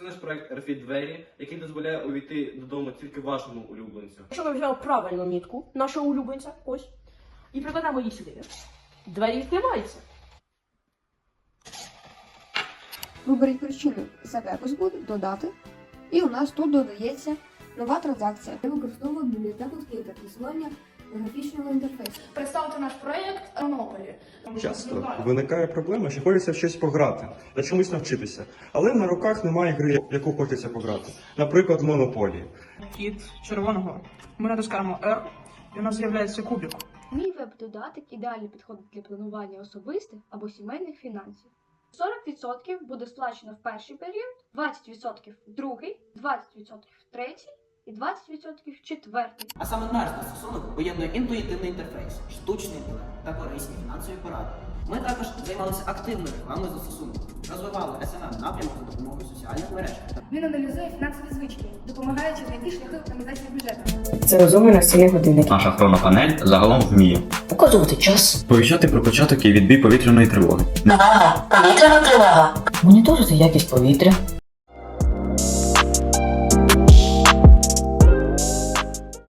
Це наш проект Refit Двері, який дозволяє увійти додому тільки вашому улюбленцю. Якщо ми візьмемо правильну нітку нашого улюбленця, ось, і прикладемо її сюди, двері відкриваються. Виберіть причину Запекус буде додати. І у нас тут додається нова транзакція. Ми використовуємо бібліотеку Скілька присвоєння графічного інтерфейсу. Представити наш проєкт Монополі. Часто виникає проблема, що хочеться в щось пограти та чомусь навчитися, але на руках немає гри, в яку хочеться пограти. Наприклад, монополії. Від червоного ми натискаємо R, і у нас з'являється кубик. Мій веб-додаток ідеально підходить для планування особистих або сімейних фінансів. 40% буде сплачено в перший період, 20% в другий, 20% в третій і 20% четвертий. А саме наш застосунок поєднує інтуїтивний інтерфейс, штучний інтелект та корисні фінансові поради. Ми також займалися активною рекламою застосунку, розвивали SMM напрямок за допомогою соціальних мереж. Він аналізує фінансові звички, допомагаючи знайти шляхи оптимізації бюджету. Це розумний настільний годинник. Наша хронопанель загалом вміє Показувати час. повіщати про початок і відбій повітряної тривоги, Увага! Повітряна тривога. Моніторити якість повітря.